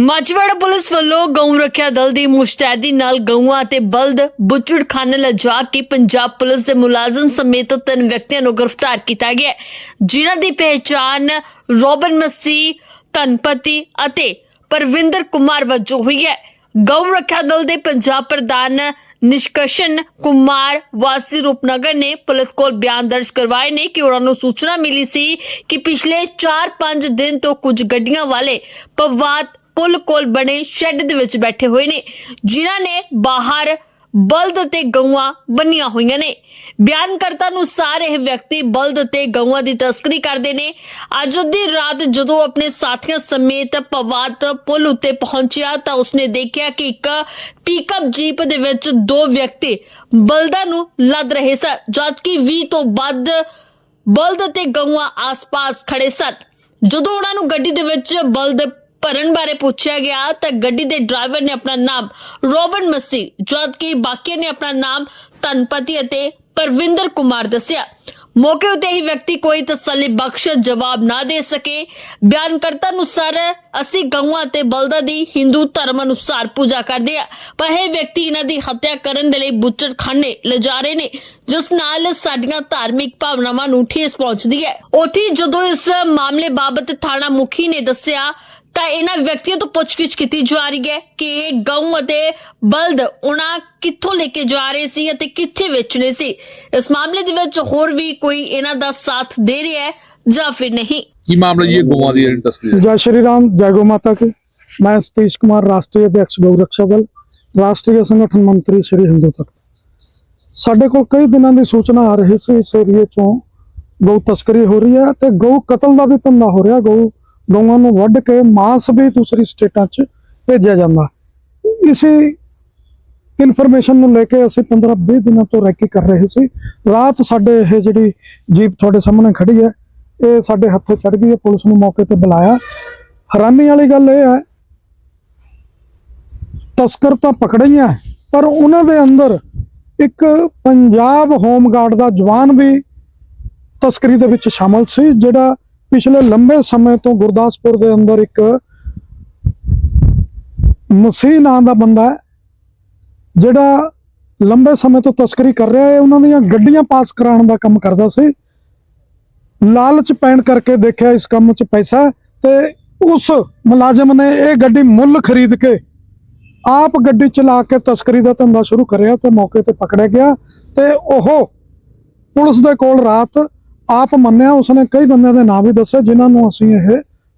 Machhiwara police ਵੱਲੋਂ ਗਊ ਰੱਖਿਆ ਦਲ ਦੀ ਮੁਸ਼ਤੈਦੀ ਨਾਲ ਗਊਆਂ ਅਤੇ ਬਲਦ ਬੁੱਚੜਖਾਨੇ ਲਿਜਾ ਕੇ ਪੰਜਾਬ ਪੁਲਿਸ ਦੇ ਮੁਲਾਜ਼ਮ ਸਮੇਤ ਤਿੰਨ ਵਿਅਕਤੀਆਂ ਨੂੰ ਗ੍ਰਿਫਤਾਰ ਕੀਤਾ ਗਿਆ ਜਿਨ੍ਹਾਂ ਦੀ ਪਹਿਚਾਣ ਰੋਬਨ ਮਸੀ, ਧਨਪਤੀ ਅਤੇ ਪਰਵਿੰਦਰ ਕੁਮਾਰ ਵਜੋਂ ਹੋਈ ਹੈ। ਗਊ ਰੱਖਿਆ ਦਲ ਦੇ ਪੰਜਾਬ ਪ੍ਰਧਾਨ ਨਿਸ਼ਕਸ਼ਨ ਕੁਮਾਰ ਵਾਸੀ ਰੂਪਨਗਰ ਨੇ ਪੁਲਿਸ ਕੋਲ ਬਿਆਨ ਦਰਜ ਕਰਵਾਏ ਨੇ ਕਿ ਉਹਨਾਂ ਨੂੰ ਸੂਚਨਾ ਮਿਲੀ ਸੀ ਕਿ ਪਿਛਲੇ 4-5 ਦਿਨ ਤੋਂ ਕੁਝ ਗੱਡੀਆਂ ਵਾਲੇ ਪਵਾਤ ਪੁਲ ਕੋਲ ਬਣੇ ਸ਼ੈੱਡ ਦੇ ਵਿੱਚ ਬੈਠੇ ਹੋਏ ਨੇ, ਜਿਨ੍ਹਾਂ ਨੇ ਬਾਹਰ ਬਲਦ ਤੇ ਗਊਆਂ ਬੰਨੀਆਂ ਹੋਈਆਂ ਨੇ। ਬਿਆਨਕਰਤਾ ਅਨੁਸਾਰ ਇਹ ਵਿਅਕਤੀ ਬਲਦ ਅਤੇ ਗਊਆਂ ਦੀ ਤਸਕਰੀ ਕਰਦੇ ਨੇ। ਅੱਜ ਦੀ ਰਾਤ ਜਦੋਂ ਆਪਣੇ ਸਾਥੀਆਂ ਸਮੇਤ ਪਵਾਤ ਪੁਲ ਉੱਤੇ ਪਹੁੰਚਿਆ ਤਾਂ ਉਸਨੇ ਦੇਖਿਆ ਕਿ ਇੱਕ ਪਿਕਅਪ ਜੀਪ ਦੇ ਵਿੱਚ ਦੋ ਵਿਅਕਤੀ ਬਲਦਾਂ ਨੂੰ ਲੱਦ ਰਹੇ ਸਨ, ਜਦਕਿ 20 ਤੋਂ ਵੱਧ ਬਲਦ ਅਤੇ ਗਊਆਂ ਆਸ-ਪਾਸ ਖੜੇ ਸਨ। ਜਦੋਂ ਉਹਨਾਂ ਨੂੰ ਗੱਡੀ ਦੇ ਵਿੱਚ ਬਲਦ ਭਰਨ ਬਾਰੇ ਪੁੱਛਿਆ ਗਿਆ ਤਾਂ ਗੱਡੀ ਦੇ ਡਰਾਈਵਰ ਨੇ ਆਪਣਾ ਨਾਮ ਰੋਬਨ ਮਸੀ ਜਦਕਿ ਬਾਕੀ ਨੇ ਆਪਣਾ ਨਾਮ ਧਨਪਤੀ ਅਤੇ ਪਰਵਿੰਦਰ ਕੁਮਾਰ ਦੱਸਿਆ, ਮੌਕੇ ਉਤੇ ਹੀ ਵਿਅਕਤੀ ਕੋਈ ਤਸੱਲੀ ਬਖਸ਼ ਜਵਾਬ ਨਾ ਦੇ ਸਕੇ। ਬਿਆਨਕਰਤਾ ਅਨੁਸਾਰ ਅਸੀਂ ਗਊਆਂ ਤੇ ਬਲਦਾਂ ਦੀ ਹਿੰਦੂ ਧਰਮ ਅਨੁਸਾਰ ਪੂਜਾ ਕਰਦੇ ਆ ਪਰ ਇਹ ਵਿਅਕਤੀ ਇਹਨਾਂ ਦੀ ਹੱਤਿਆ ਕਰਨ ਦੇ ਲਈ ਬੁੱਚੜਖਾਨੇ ਲਿਜਾ ਰਹੇ ਨੇ, ਜਿਸ ਨਾਲ ਸਾਡੀਆਂ ਧਾਰਮਿਕ ਭਾਵਨਾਵਾਂ ਨੂੰ ਠੇਸ ਪਹੁੰਚਦੀ ਹੈ। ਉੱਥੇ ਜਦੋਂ ਇਸ ਮਾਮਲੇ ਬਾਬਤ ਥਾਣਾ ਮੁਖੀ ਨੇ ਦੱਸਿਆ ਤਾਂ ਇਹਨਾਂ ਵਿਅਕਤੀਆਂ ਤੋਂ ਪੁੱਛਗਿੱਛ ਕੀਤੀ ਜਾ ਰਹੀ ਹੈ ਕਿ ਇਹ ਗਊ ਅਤੇ ਬਲਦ ਉਹਨਾਂ ਕਿੱਥੋਂ ਲੈ ਕੇ ਜਾ ਰਹੇ ਸੀ ਅਤੇ ਕਿੱਥੇ ਵੇਚਣੇ ਸੀ ਇਸ ਮਾਮਲੇ ਦੇ ਵਿੱਚ ਹੋਰ ਵੀ ਕੋਈ ਇਹਨਾਂ ਦਾ ਸਾਥ ਦੇ ਰਿਹਾ ਹੈ ਜਾਂ ਫਿਰ ਨਹੀਂ ਕੀ ਮਾਮਲਾ ਜੀ ਇਹ ਗਊਆਂ ਦੀ ਜਿਹੜੀ ਤਸਕਰੀ जय श्री राम जय गौ माता की मैं सतीश कुमार राष्ट्रीय अध्यक्ष गौ रक्षा दल ਰਾਸ਼ਟਰੀ ਸੰਗਠਨ ਮੰਤਰੀ ਸ਼੍ਰੀ ਹਿੰਦੂ ਤੱਕ ਸਾਡੇ ਕੋਲ ਕਈ ਦਿਨਾਂ ਦੀ ਸੂਚਨਾ ਆ ਰਹੀ ਸੀ ਇਸ ਏਰੀਏ ਚੋਂ ਗਊ ਤਸਕਰੀ ਹੋ ਰਹੀ ਹੈ ਤੇ ਗਊ ਕਤਲ ਦਾ ਵੀ ਧੰਦਾ ਹੋ ਰਿਹਾ ਗਊ ਗਊਆਂ ਨੂੰ ਵੱਢ ਕੇ ਮਾਸ ਵੀ ਦੂਸਰੀ ਸਟੇਟਾਂ 'ਚ ਭੇਜਿਆ ਜਾਂਦਾ। ਇਸੇ ਇਨਫੋਰਮੇਸ਼ਨ ਨੂੰ ਲੈ ਕੇ ਅਸੀਂ 15-20 ਦਿਨਾਂ ਤੋਂ ਰੈਕੀ ਕਰ ਰਹੇ ਸੀ। ਰਾਤ ਸਾਡੇ ਇਹ ਜਿਹੜੀ ਜੀਪ ਤੁਹਾਡੇ ਸਾਹਮਣੇ ਖੜੀ ਹੈ, ਇਹ ਸਾਡੇ ਹੱਥੇ ਚੜ ਗਈ ਹੈ। ਪੁਲਿਸ ਨੂੰ ਮੌਕੇ ਤੇ ਬੁਲਾਇਆ। ਹੈਰਾਨੀ ਵਾਲੀ ਗੱਲ ਇਹ ਹੈ, ਤਸਕਰ ਤਾਂ ਪਕੜਈਆਂ ਪਰ ਉਹਨਾਂ ਦੇ ਅੰਦਰ ਇੱਕ ਪੰਜਾਬ ਹੋਮਗਾਰਡ ਦਾ ਜਵਾਨ ਵੀ ਤਸਕਰੀ ਦੇ ਵਿੱਚ ਸ਼ਾਮਲ ਸੀ, ਜਿਹੜਾ ਪਿਛਲੇ ਲੰਬੇ ਸਮੇਂ ਤੋਂ ਗੁਰਦਾਸਪੁਰ ਦੇ ਅੰਦਰ ਇੱਕ ਮਸੀਹ ਨਾਂ ਦਾ ਬੰਦਾ ਹੈ, ਜਿਹੜਾ ਲੰਬੇ ਸਮੇਂ ਤੋਂ ਤਸਕਰੀ ਕਰ ਰਿਹਾ ਹੈ। ਉਹਨਾਂ ਦੀਆਂ ਗੱਡੀਆਂ ਪਾਸ ਕਰਾਉਣ ਦਾ ਕੰਮ ਕਰਦਾ ਸੀ। ਲਾਲਚ ਪੈਣ ਕਰਕੇ ਦੇਖਿਆ ਇਸ ਕੰਮ 'ਚ ਪੈਸਾ ਤੇ ਉਸ ਮੁਲਾਜ਼ਮ ਨੇ ਇਹ ਗੱਡੀ ਮੁੱਲ ਖਰੀਦ ਕੇ ਆਪ ਗੱਡੀ ਚਲਾ ਕੇ ਤਸਕਰੀ ਦਾ ਧੰਦਾ ਸ਼ੁਰੂ ਕਰਿਆ ਤੇ ਮੌਕੇ ਤੇ ਪਕੜਿਆ ਗਿਆ ਤੇ ਉਹ ਪੁਲਿਸ ਦੇ ਕੋਲ ਰਾਤ ਆਪ ਮੰਨਿਆ ਉਸਨੇ ਕਈ ਬੰਦਿਆਂ ਦੇ ਨਾਮ ਵੀ ਦੱਸੇ ਜਿਨ੍ਹਾਂ ਨੂੰ ਅਸੀਂ ਇਹ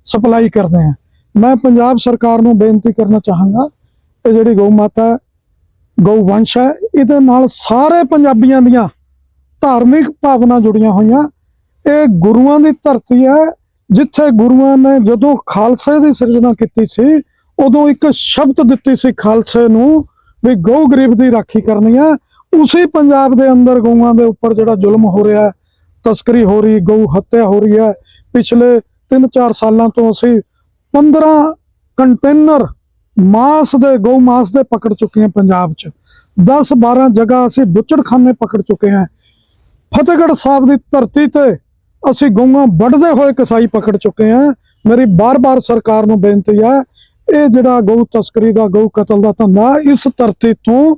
ਸਪਲਾਈ ਕਰਦੇ ਹਾਂ। ਮੈਂ ਪੰਜਾਬ ਸਰਕਾਰ ਨੂੰ ਬੇਨਤੀ ਕਰਨਾ ਚਾਹਾਂਗਾ ਇਹ ਜਿਹੜੀ ਗਊ ਮਾਤਾ ਹੈ, ਗਊ ਵੰਸ਼ ਹੈ ਇਹਦੇ ਨਾਲ ਸਾਰੇ ਪੰਜਾਬੀਆਂ ਦੀਆਂ ਧਾਰਮਿਕ ਭਾਵਨਾ ਜੁੜੀਆਂ ਹੋਈਆਂ। ਇਹ ਗੁਰੂਆਂ ਦੀ ਧਰਤੀ ਹੈ ਜਿੱਥੇ ਗੁਰੂਆਂ ਨੇ ਜਦੋਂ ਖਾਲਸੇ ਦੀ ਸਿਰਜਣਾ ਕੀਤੀ ਸੀ ਉਦੋਂ ਇੱਕ ਸ਼ਬਦ ਦਿੱਤੀ ਸੀ ਖਾਲਸੇ ਨੂੰ ਵੀ ਗਊ ਗਰੀਬ ਦੀ ਰਾਖੀ ਕਰਨੀ ਹੈ। ਉਸੇ ਪੰਜਾਬ ਦੇ ਅੰਦਰ ਗਊਆਂ ਦੇ ਉੱਪਰ ਜਿਹੜਾ ਜ਼ੁਲਮ ਹੋ ਰਿਹਾ ਹੈ ਤਸਕਰੀ ਹੋ ਰਹੀ, ਗਊ ਹੱਤਿਆ ਹੋ ਰਹੀ ਹੈ। ਪਿਛਲੇ 3-4 ਸਾਲਾਂ ਤੋਂ ਅਸੀਂ 15 ਕੰਟੇਨਰ ਮਾਸ ਦੇ, ਗਊ ਮਾਸ ਦੇ ਪਕੜ ਚੁੱਕੇ ਹਾਂ ਪੰਜਾਬ 'ਚ। 10-12 ਜਗ੍ਹਾ ਅਸੀਂ ਬੁੱਚੜਖਾਨੇ ਪਕੜ ਚੁੱਕੇ ਹਾਂ। ਫਤਿਹਗੜ੍ਹ ਸਾਹਿਬ ਦੀ ਧਰਤੀ ਤੇ ਅਸੀਂ ਗਊਆਂ ਵੱਢਦੇ ਹੋਏ ਕਸਾਈ ਪਕੜ ਚੁੱਕੇ ਹਾਂ। ਮੇਰੀ ਬਾਰ-ਬਾਰ ਸਰਕਾਰ ਨੂੰ ਬੇਨਤੀ ਹੈ, ਇਹ ਜਿਹੜਾ ਗਊ ਤਸਕਰੀ ਦਾ, ਗਊ ਕਤਲ ਦਾ ਧੰਦਾ, ਇਸ ਧਰਤੀ ਤੋਂ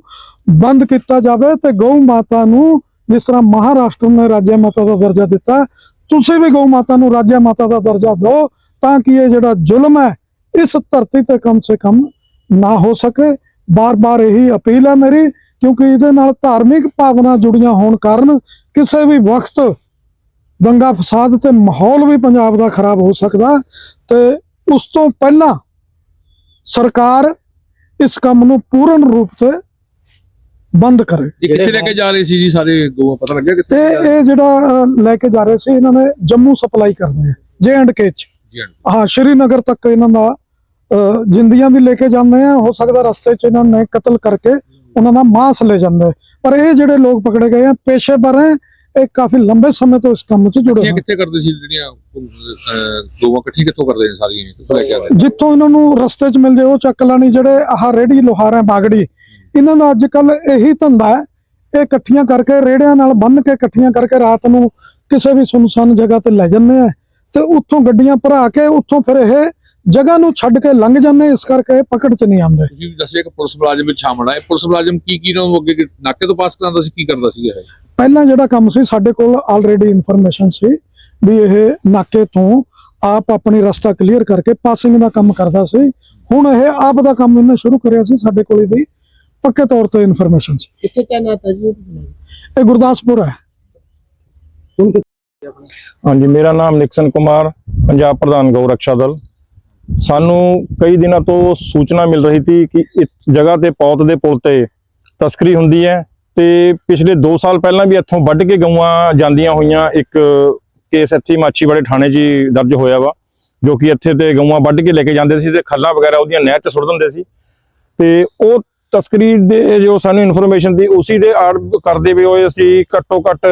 ਬੰਦ ਕੀਤਾ ਜਾਵੇ ਤੇ ਗਊ ਮਾਤਾ ਨੂੰ ਜਿਸ ਤਰ੍ਹਾਂ ਮਹਾਰਾਸ਼ਟਰ ਨੇ ਰਾਜਿਆ ਮਾਤਾ ਦਾ ਦਰਜਾ ਦਿੱਤਾ, ਤੁਸੀਂ ਵੀ ਗਊ ਮਾਤਾ ਨੂੰ ਰਾਜਿਆ ਮਾਤਾ ਦਾ ਦਰਜਾ ਦਿਓ ਤਾਂ ਕਿ ਇਹ ਜਿਹੜਾ ਜ਼ੁਲਮ ਹੈ, ਇਸ ਧਰਤੀ ਤੇ ਕਮ ਸੇ ਕਮ ਨਾ ਹੋ ਸਕੇ। ਬਾਰ-ਬਾਰ ਇਹੀ ਅਪੀਲ ਹੈ ਮੇਰੀ, ਕਿਉਂਕਿ ਇਹਦੇ ਨਾਲ ਧਾਰਮਿਕ ਭਾਵਨਾ ਜੁੜੀਆਂ ਹੋਣ ਕਾਰਨ ਕਿਸੇ ਵੀ ਵਕਤ ਦੰਗਾ ਫਸਾਦ ਤੇ ਮਾਹੌਲ ਵੀ ਪੰਜਾਬ ਦਾ ਖਰਾਬ ਹੋ ਸਕਦਾ। ਤੇ ਉਸ ਤੋਂ ਪਹਿਲਾਂ ਸਰਕਾਰ ਇਸ ਕੰਮ ਨੂੰ ਪੂਰਨ ਰੂਪ ਤੇ ਬੰਦ ਕਰੇ। ਇਹ ਕਿੱਥੇ ਲੈ ਕੇ ਜਾ ਰਹੇ ਸੀ ਜੀ ਸਾਰੇ ਗਊਆਂ? ਪਤਾ ਲੱਗਿਆ ਕਿੱਥੇ ਇਹ ਜਿਹੜਾ ਲੈ ਕੇ ਜਾ ਰਹੇ ਸੀ ਇਹਨਾਂ ਨੇ ਜੰਮੂ ਸਪਲਾਈ ਕਰਦੇ ਆ ਜੇ ਐਂਡ ਕੇ ਚ। ਜੀ ਹਾਂ। ਹਾਂ ਸ਼੍ਰੀਨਗਰ ਤੱਕ ਇਹਨਾਂ ਦਾ ਜਿੰਦੀਆਂ ਵੀ ਲੈ ਕੇ ਜਾਂਦੇ ਆ ਹੋ ਸਕਦਾ ਰਸਤੇ 'ਚ ਇਹਨਾਂ ਨੇ ਕਤਲ ਕਰਕੇ ਉਹਨਾਂ ਦਾ ਮਾਂਸ ਲੈ ਜਾਂਦੇ ਪਰ ਇਹ ਜਿਹੜੇ ਲੋਕ ਪਕੜੇ ਗਏ ਆ ਪੇਸ਼ੇਵਰ ਹੈ ਇਹ ਕਾਫੀ ਲੰਬੇ ਸਮੇਂ ਤੋਂ ਇਸ ਕੰਮ 'ਚ ਜੁੜੇ ਇਹ ਹੋਏ ਕਿੱਥੇ ਕਰਦੇ ਸੀ ਜਿਹੜੀਆਂ ਅਹ, ਇਕੱਠੀ ਕਿੱਥੋਂ ਕਰਦੇ ਨੇ ਸਾਰੀਆਂ ਕਿੱਥੋਂ ਲੈ ਕੇ ਆਉਂਦੇ ਜਿੱਥੋਂ ਇਹਨਾਂ ਨੂੰ ਰਸਤੇ 'ਚ ਮਿਲ ਜੇ ਉਹ ਚੱਕ ਲੈਣੀ ਜਿਹੜੇ ਆਹ ਰੇੜੀ ਲੋਹਾਰ ਹੈ ਬਾਗੜੀ ਇਹਨਾਂ ਦਾ ਅੱਜ ਕੱਲ ਇਹੀ ਧੰਦਾ ਹੈ ਇਹ ਇਕੱਠੀਆਂ ਕਰਕੇ ਰੇੜਿਆਂ ਨਾਲ ਬੰਨ ਕੇ ਇਕੱਠੀਆਂ ਕਰਕੇ ਰਾਤ ਨੂੰ ਕਿਸੇ ਵੀ ਸੁਨਸਾਨ ਜਗ੍ਹਾ ਤੇ ਲੈ ਜਾਂਦੇ ਆ ਤੇ ਉੱਥੋਂ ਗੱਡੀਆਂ ਭਰਾ ਕੇ ਉੱਥੋਂ ਫਿਰ ਇਹ ਜਗ੍ਹਾ ਨੂੰ ਛੱਡ ਕੇ ਲੰਘ ਜਾਂਦੇ ਇਸ ਕਰਕੇ ਇਹ ਪਕੜ 'ਚ ਨਹੀਂ ਆਉਂਦੇ। ਤੁਸੀਂ ਵੀ ਦੱਸਿਆ ਕਿ ਪੁਲਿਸ ਮੁਲਾਜ਼ਮ ਵਿੱਚ ਸ਼ਾਮਲ ਹੈ ਪੁਲਿਸ ਮੁਲਾਜ਼ਮ ਕੀ ਕੀ ਨੂੰ ਅੱਗੇ ਨਾਕੇ ਤੋਂ ਪਾਸ ਕਰਾਉਂਦਾ ਸੀ ਕੀ ਕਰਦਾ ਸੀ ਇਹ? ਪਹਿਲਾਂ ਜਿਹੜਾ ਕੰਮ ਸੀ ਸਾਡੇ ਕੋਲ ਆਲਰੇਡੀ ਇਨਫੋਰਮੇਸ਼ਨ ਸੀ ਵੀ ਇਹ ਨਾਕੇ ਤੋਂ ਆਪ ਆਪਣੀ ਰਸਤਾ ਕਲੀਅਰ ਕਰਕੇ ਪਾਸਿੰਗ ਦਾ ਕੰਮ ਕਰਦਾ ਸੀ। ਹੁਣ ਇਹ ਆਪ ਦਾ ਕੰਮ ਇਹਨੇ ਸ਼ੁਰੂ ਕਰਿਆ ਸੀ ਸਾਡੇ ਕੋਲ ਇਹਦੀ ਪੱਕੇ ਤੌਰ ਤੇ ਇਨਫੋਰਮੇਸ਼ਨ ਸੀ। ਕਿੱਥੇ ਤੈਨਾਤ ਹੈ ਜੀ ਇਹ ਗੁਰਦਾਸਪੁਰ ਹੈ। ਹਾਂਜੀ ਮੇਰਾ ਨਾਮ ਨਿਕਸਨ ਕੁਮਾਰ ਪੰਜਾਬ ਪ੍ਰਧਾਨ ਗਊ ਰੱਖਿਆ ਦਲ। ਸਾਨੂੰ ਕਈ ਦਿਨਾਂ ਤੋਂ ਸੂਚਨਾ ਮਿਲ ਰਹੀ ਸੀ ਕਿ ਇਸ ਜਗ੍ਹਾ ਤੇ ਪੌਤ ਦੇ ਪੁਲ ਤੇ ਤਸਕਰੀ ਹੁੰਦੀ ਹੈ ਤੇ ਪਿਛਲੇ 2 ਸਾਲ ਪਹਿਲਾਂ ਵੀ ਇੱਥੋਂ ਵੱਢ ਕੇ ਗਊਆਂ ਜਾਂਦੀਆਂ ਹੋਈਆਂ ਇੱਕ ਕੇਸ ਇੱਥੇ ਹੀ ਮਾਛੀਵਾੜੇ ਥਾਣੇ 'ਚ ਹੀ ਦਰਜ ਹੋਇਆ ਵਾ ਜੋ ਕਿ ਇੱਥੇ ਤੇ ਗਊਆਂ ਵੱਢ ਕੇ ਲੈ ਕੇ ਜਾਂਦੇ ਸੀ ਤੇ ਖੱਲਾਂ ਵਗੈਰਾ ਉਹਦੀਆਂ ਨਹਿਰ 'ਚ ਸੁੱਟ ਦਿੰਦੇ ਸੀ। ਤੇ ਉਹ ਤਸਕਰੀ ਦੇ ਜੋ ਸਾਨੂੰ ਇਨਫੋਰਮੇਸ਼ਨ ਦੀ ਉਸੇ ਦੇ ਆੜ ਕਰਦੇ ਵੀ ਹੋਏ ਅਸੀਂ ਘੱਟੋ ਘੱਟ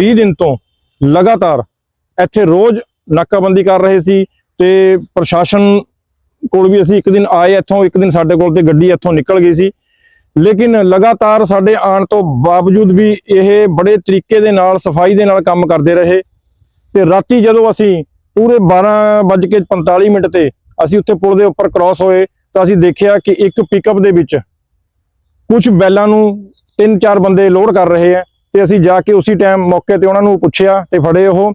20 ਦਿਨ ਤੋਂ ਲਗਾਤਾਰ ਇੱਥੇ ਰੋਜ਼ ਨਾਕਾਬੰਦੀ ਕਰ ਰਹੇ ਸੀ ਤੇ ਪ੍ਰਸ਼ਾਸਨ ਕੋਲ ਵੀ ਅਸੀਂ ਇੱਕ ਦਿਨ ਆਏ ਇੱਥੋਂ, ਇੱਕ ਦਿਨ ਸਾਡੇ ਕੋਲ ਤੇ ਗੱਡੀ ਇੱਥੋਂ ਨਿਕਲ ਗਈ ਸੀ। ਲੇਕਿਨ ਲਗਾਤਾਰ ਸਾਡੇ ਆਉਣ ਤੋਂ ਬਾਵਜੂਦ ਵੀ ਇਹ ਬੜੇ ਤਰੀਕੇ ਦੇ ਨਾਲ, ਸਫ਼ਾਈ ਦੇ ਨਾਲ ਕੰਮ ਕਰਦੇ ਰਹੇ ਤੇ ਰਾਤੀ ਜਦੋਂ ਅਸੀਂ ਪੂਰੇ 12:45 ਮਿੰਟ ਤੇ ਅਸੀਂ ਉੱਥੇ ਪੁਲ ਦੇ ਉੱਪਰ ਕ੍ਰਾਸ ਹੋਏ ਤਾਂ ਅਸੀਂ ਦੇਖਿਆ ਕਿ ਇੱਕ ਪਿਕਅਪ ਦੇ ਵਿੱਚ ਕੁਝ ਬੈਲਾਂ ਨੂੰ ਤਿੰਨ ਚਾਰ ਬੰਦੇ ਲੋਡ ਕਰ ਰਹੇ ਆ ਤੇ ਅਸੀਂ ਜਾ ਕੇ ਉਸੇ ਟਾਈਮ ਮੌਕੇ ਤੇ ਉਹਨਾਂ ਨੂੰ ਪੁੱਛਿਆ ਤੇ ਫੜੇ ਉਹ।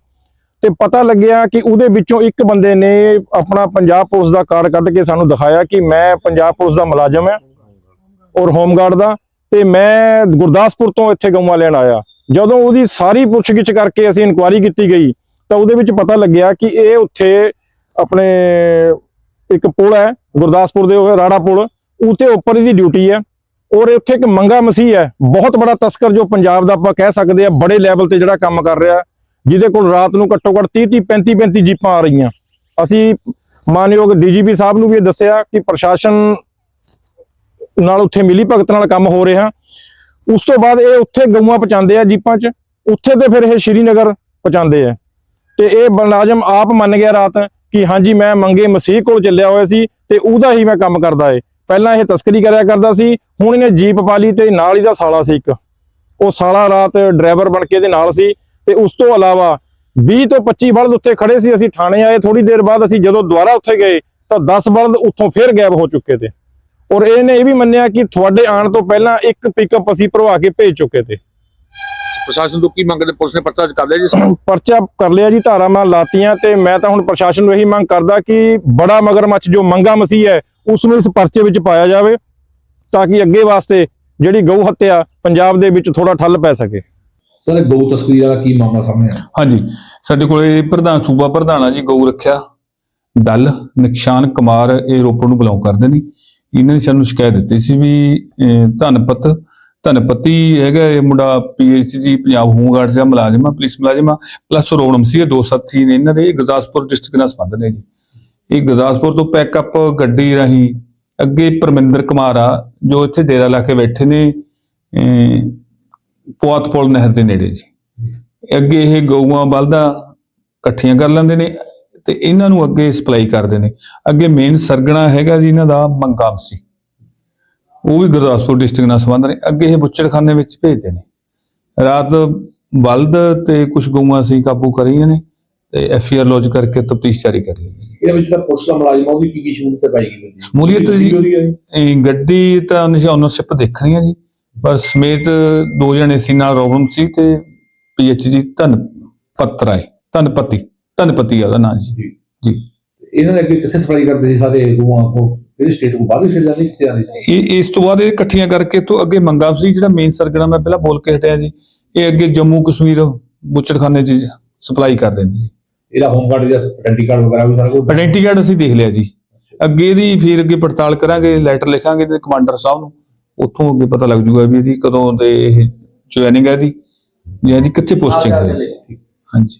ਤੇ ਪਤਾ ਲੱਗਿਆ ਕਿ ਉਹਦੇ ਵਿੱਚੋਂ ਇੱਕ ਬੰਦੇ ਨੇ ਆਪਣਾ ਪੰਜਾਬ ਪੁਲਿਸ ਦਾ ਕਾਰਡ ਕੱਢ ਕੇ ਸਾਨੂੰ ਦਿਖਾਇਆ ਕਿ ਮੈਂ ਪੰਜਾਬ ਪੁਲਿਸ ਦਾ ਮੁਲਾਜ਼ਮ ਹਾਂ ਔਰ ਹੋਮਗਾਰਡ ਦਾ ਤੇ ਮੈਂ ਗੁਰਦਾਸਪੁਰ ਤੋਂ ਇੱਥੇ ਗਊਆਂ ਲੈਣ ਆਇਆ। ਜਦੋਂ ਉਹਦੀ ਸਾਰੀ ਪੁੱਛਗਿੱਛ ਕਰਕੇ ਅਸੀਂ ਇਨਕੁਆਇਰੀ ਕੀਤੀ ਗਈ, ਤਾਂ ਉਹਦੇ ਵਿੱਚ ਪਤਾ ਲੱਗਿਆ ਕਿ ਇਹ ਉੱਥੇ ਆਪਣੇ ਇੱਕ ਪੁਲ ਹੈ, ਗੁਰਦਾਸਪੁਰ ਦੇ ਰਾੜਾ ਪੁਲ ਉੱਤੇ ਉੱਪਰ ਇਹਦੀ ਡਿਊਟੀ ਹੈ। ਔਰ ਉੱਥੇ ਇੱਕ ਮੰਗਾ ਮਸੀਹ ਹੈ, ਬਹੁਤ ਬੜਾ ਤਸਕਰ ਜੋ ਪੰਜਾਬ ਦਾ ਆਪਾਂ ਕਹਿ ਸਕਦੇ ਆ ਬੜੇ ਲੈਵਲ ਤੇ ਜਿਹੜਾ ਕੰਮ ਕਰ ਰਿਹਾ ਜਿਹਦੇ ਕੋਲ ਰਾਤ ਨੂੰ ਘੱਟੋ ਘੱਟ 30 30 35 35 ਜੀਪਾਂ ਆ ਰਹੀਆਂ। ਅਸੀਂ ਮਾਨਯੋਗ ਡੀਜੀਪੀ ਸਾਹਿਬ ਨੂੰ ਵੀ ਇਹ ਦੱਸਿਆ ਕਿ ਪ੍ਰਸ਼ਾਸਨ ਨਾਲ ਉੱਥੇ ਮਿਲੀ ਭਗਤ ਨਾਲ ਕੰਮ ਹੋ ਰਿਹਾ। ਉਸ ਤੋਂ ਬਾਅਦ ਇਹ ਉੱਥੇ ਗਊਆਂ ਪਹੁੰਚਾਉਂਦੇ ਆ ਜੀਪਾਂ 'ਚ, ਉੱਥੇ ਤੇ ਫਿਰ ਇਹ ਸ਼੍ਰੀਨਗਰ ਪਹੁੰਚਾਉਂਦੇ ਆ। ਤੇ ਇਹ ਮੁਲਾਜ਼ਮ ਆਪ ਮੰਨ ਗਿਆ ਰਾਤ ਕਿ ਹਾਂਜੀ, ਮੈਂ ਮੰਗੇ ਮਸੀਹ ਕੋਲ ਚੱਲਿਆ ਹੋਇਆ ਸੀ ਤੇ ਉਹਦਾ ਹੀ ਮੈਂ ਕੰਮ ਕਰਦਾ ਏ। ਪਹਿਲਾਂ ਇਹ ਤਸਕਰੀ ਕਰਿਆ ਕਰਦਾ ਸੀ, ਹੁਣ ਇਹਨੇ ਜੀਪ ਪਾ ਲਈ ਤੇ ਨਾਲ ਹੀ ਦਾ ਸਾਲਾ ਸੀ ਇੱਕ। ਉਹ ਸਾਲਾ ਰਾਤ ਡਰਾਈਵਰ ਬਣ ਕੇ ਇਹਦੇ ਨਾਲ ਸੀ ਤੇ ਉਸ ਤੋਂ ਇਲਾਵਾ 20 ਤੋਂ 25 ਬਲਦ ਉੱਥੇ ਖੜੇ ਸੀ, ਅਸੀਂ ਥਾਣੇ ਆਏ ਥੋੜੀ ਦੇਰ ਬਾਅਦ, ਅਸੀਂ ਜਦੋਂ ਦੁਬਾਰਾ ਉੱਥੇ ਗਏ ਤਾਂ 10 ਬਲਦ ਉੱਥੋਂ ਫੇਰ ਗਾਇਬ ਹੋ ਚੁੱਕੇ ਤੇ। ਔਰ ਇਹਨੇ ਇਹ ਵੀ ਮੰਨਿਆ ਕਿ ਤੁਹਾਡੇ ਆਉਣ ਤੋਂ ਪਹਿਲਾਂ ਇੱਕ ਪਿਕਅਪ ਅਸੀਂ ਭਰਵਾ ਕੇ ਭੇਜ ਚੁੱਕੇ ਤੇ। ਪ੍ਰਸ਼ਾਸਨ ਤੋਂ ਕੀ ਮੰਗਦੇ ਪੁਲਿਸ ਨੇ ਪਰਚਾ ਕਰ ਲਿਆ ਜੀ? ਪਰਚਾ ਕਰ ਲਿਆ ਜੀ ਧਾਰਾਵਾਂ ਲਾਤੀਆਂ ਤੇ ਮੈਂ ਤਾਂ ਹੁਣ ਪ੍ਰਸ਼ਾਸਨ ਨੂੰ ਇਹੀ ਮੰਗ ਕਰਦਾ ਕਿ ਬੜਾ ਮਗਰਮੱਛ ਜੋ ਮੰਗਾ ਮਸੀਹ ਹੈ ਉਸ ਨੂੰ ਇਸ ਪਰਚੇ ਵਿੱਚ ਪਾਇਆ ਜਾਵੇ ਤਾਂ ਕਿ ਅੱਗੇ ਵਾਸਤੇ ਜਿਹੜੀ ਗਊ ਹੱਤਿਆ ਪੰਜਾਬ ਦੇ ਵਿੱਚ ਥੋੜਾ ਠੱਲ ਪੈ ਸਕੇ। ਸਰ ਗਊ ਤਸਕਰੀ ਦਾ ਕੀ ਮਾਮਲਾ ਸਾਹਮਣੇ ਆਇਆ ਹਾਂਜੀ ਸਾਡੇ ਕੋਲੇ ਪ੍ਰਧਾਨ ਸੂਬਾ ਪ੍ਰਧਾਨ ਆ ਜੀ ਗਊ ਰੱਖਿਆ ਦਲ ਨਿਸ਼ਾਨ ਕੁਮਾਰ ਇਹ ਰੋਪੜ ਨੂੰ ਬਿਲੋਂਗ ਕਰਦੇ ਨੇ। ਇਹਨਾਂ ਨੇ ਸਾਨੂੰ ਸ਼ਿਕਾਇਤ ਦਿੱਤੀ ਸੀ ਵੀ ਧਨਪਤ ਧਨਪਤੀ ਹੈਗਾ ਇਹ ਮੁੰਡਾ ਪੀਐਚਜੀ ਪੰਜਾਬ ਹੋਮਗਾਰਡ ਦਾ ਮੁਲਾਜ਼ਮ ਆ ਪੁਲਿਸ ਮੁਲਾਜ਼ਮ ਆ ਪਲੱਸ ਰੋਣਮ ਸੀ ਇਹ ਦੋ ਸਾਥੀ ਨੇ ਇਹਨਾਂ ਦੇ ਗੁਰਦਾਸਪੁਰ ਡਿਸਟ੍ਰਿਕਟ ਨਾਲ ਸੰਬੰਧ ਨੇ ਜੀ। ਇਹ ਗੁਰਦਾਸਪੁਰ ਤੋਂ ਪੈਕਅਪ ਗੱਡੀ ਰਾਹੀਂ ਅੱਗੇ ਪਰਮਿੰਦਰ ਕੁਮਾਰ ਆ ਜੋ ਇੱਥੇ ਡੇਰਾ ਲਾ ਕੇ ਬੈਠੇ ਨੇ ਅਹ, ਪੁਆਤਪੁਲ ਨਹਿਰ ਦੇ ਨੇੜੇ ਜੀ। ਅੱਗੇ ਇਹ ਗਊਆਂ ਬਲਦਾਂ ਇਕੱਠੀਆਂ ਕਰ ਲੈਂਦੇ ਨੇ ਤੇ ਇਹਨਾਂ ਨੂੰ ਅੱਗੇ ਸਪਲਾਈ ਕਰਦੇ ਨੇ। ਅੱਗੇ ਮੇਨ ਸਰਗਣਾ ਹੈਗਾ ਜੀ ਇਹਨਾਂ ਦਾ ਮੰਗਾਮ ਸੀ। ਉਹ ਵੀ ਗੁਰਦਾਸਪੁਰ ਡਿਸਟ੍ਰਿਕਟ ਨਾਲ ਸੰਬੰਧ ਨੇ। ਅੱਗੇ ਇਹ ਬੁੱਚੜਖਾਨੇ ਵਿੱਚ ਭੇਜਦੇ ਨੇ। ਰਾਤ ਬਲਦ ਤੇ ਕੁਝ ਗਊਆਂ ਸੀ ਕਾਬੂ ਕਰੀਆਂ ਨੇ ਤੇ ਐਫ ਆਰ ਲੌਜ ਕਰਕੇ ਤਫਤੀਸ਼ ਜਾਰੀ ਕਰ ਲਈ ਹੈ। ਇਹਦੇ ਵਿੱਚ ਤਾਂ ਪੁਲਿਸ ਦਾ ਮੁਲਾਜ਼ਮ ਆ ਉਹਦੀ ਕੀ ਕੀ ਸ਼ਮੂਲੀਅਤ ਹੈ ਪਾਈ ਗਈ ਸ਼ਮੂਲੀਅਤ ਜੀ- ਇਹ ਗੱਡੀ ਤਾਂ ਨਿਸ਼ਾ ਓਨਰਸ਼ਿਪ ਦੇਖਣੀ ਹੈ ਜੀ। ਪਰ ਸਮੇਤ ਦੋ ਜਣੇ ਸੀ ਨਾਲ ਰੋਬਨ ਸੀ ਤੇ ਪੀਐਚਜੀ ਧਨ ਪਤਰਾਏ ਧਨਪਤੀ ਧਨਪਤੀ ਆ ਉਹਦਾ ਨਾਂ ਜੀ। ਜੀ। ਇਹਨਾਂ ਨੇ ਅੱਗੇ ਕਿੱਥੇ ਸਪਲਾਈ ਕਰਦੇ ਸੀ ਸਾਰੇ ਗਊਆਂ ਉਹ ਕਿਹੜੇ ਸਟੇਟ ਨੂੰ ਬਾਹਰ ਸਟੇਟ ਜਾਂਦੇ ਕਿੱਥੇ ਜਾਂਦੇ ਸੀ? ਇਹ ਇਸ ਤੋਂ ਬਾਅਦ ਇਹ ਇਕੱਠੀਆਂ ਕਰਕੇ ਤੋਂ ਅੱਗੇ ਮੰਗਾ ਸੀ ਜਿਹੜਾ ਮੇਨ ਸਰਗਣਾ ਮੈਂ ਪਹਿਲਾਂ ਬੋਲ ਕੇ ਹਟਿਆ ਜੀ ਇਹ ਅੱਗੇ ਜੰਮੂ ਕਸ਼ਮੀਰ ਬੁੱਚੜਖਾਨੇ 'ਚ ਸਪਲਾਈ ਕਰਦੇ ਨੇ ਜੀ ਇਹਦਾ ਹੋਮਗਾਰਡ ਦਾ ਆਇਡੈਂਟੀ ਕਾਰਡ ਵਗੈਰਾ ਵੀ ਸਾਰਾ ਕੁਝ ਆਇਡੈਂਟੀ ਕਾਰਡ ਅਸੀਂ ਦੇਖ ਲਿਆ ਜੀ। ਅੱਗੇ ਦੀ ਫਿਰ ਅੱਗੇ ਪੜਤਾਲ ਕਰਾਂਗੇ ਲੈਟਰ ਲਿਖਾਂਗੇ ਤੇ ਕਮਾਂਡਰ ਸਾਹਿਬ ਨੂੰ। ਉੱਥੋਂ ਅੱਗੇ ਪਤਾ ਲੱਗ ਜੂਗਾ ਵੀ ਇਹਦੀ ਕਦੋਂ ਦੇ ਇਹ ਜੁਆਇਨਿੰਗ ਹੈ ਇਹਦੀ। ਜਾਂ ਇਹਦੀ ਕਿੱਥੇ ਪੋਸਟਿੰਗ ਹੈ ਜੀ ਹਾਂਜੀ।